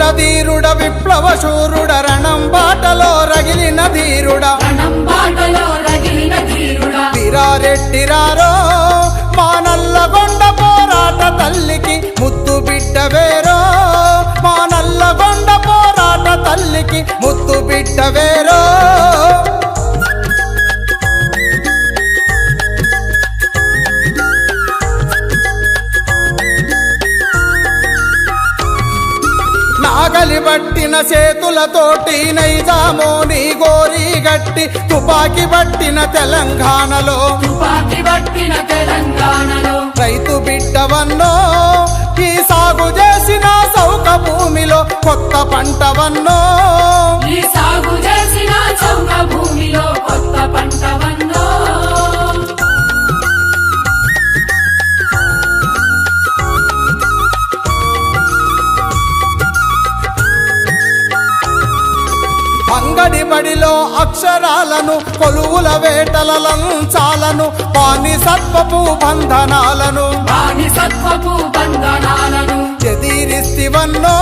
ధీరుడ ధీరుడ విప్లవ శూరుడ రణం బాటలో రగిలిన ధీరుడ. రణం బాటలో రగిలిన ధీరుడా. వీరారెడ్డిరారో మా నల్లగొండ పోరాట తల్లికి ముద్దు బిడ్డ వేరో. నాగలి పట్టిన చేతులతోటి నైజామోని గోరి గట్టి. తుపాకి పట్టిన తెలంగాణలో. తుపాకి పట్టిన తెలంగాణలో. రైతు బిడ్డవన్నో ఈ సాగు చేసిన సౌక భూమిలో కొత్త పంటవన్నో. అంగడి బడిలో అక్షరాలను కొలువుల వేటల లంచాలను పాని సత్వపు బంధనాలను. బానిసత్వపు బంధనాలను. ఎదిరిస్తివన్నో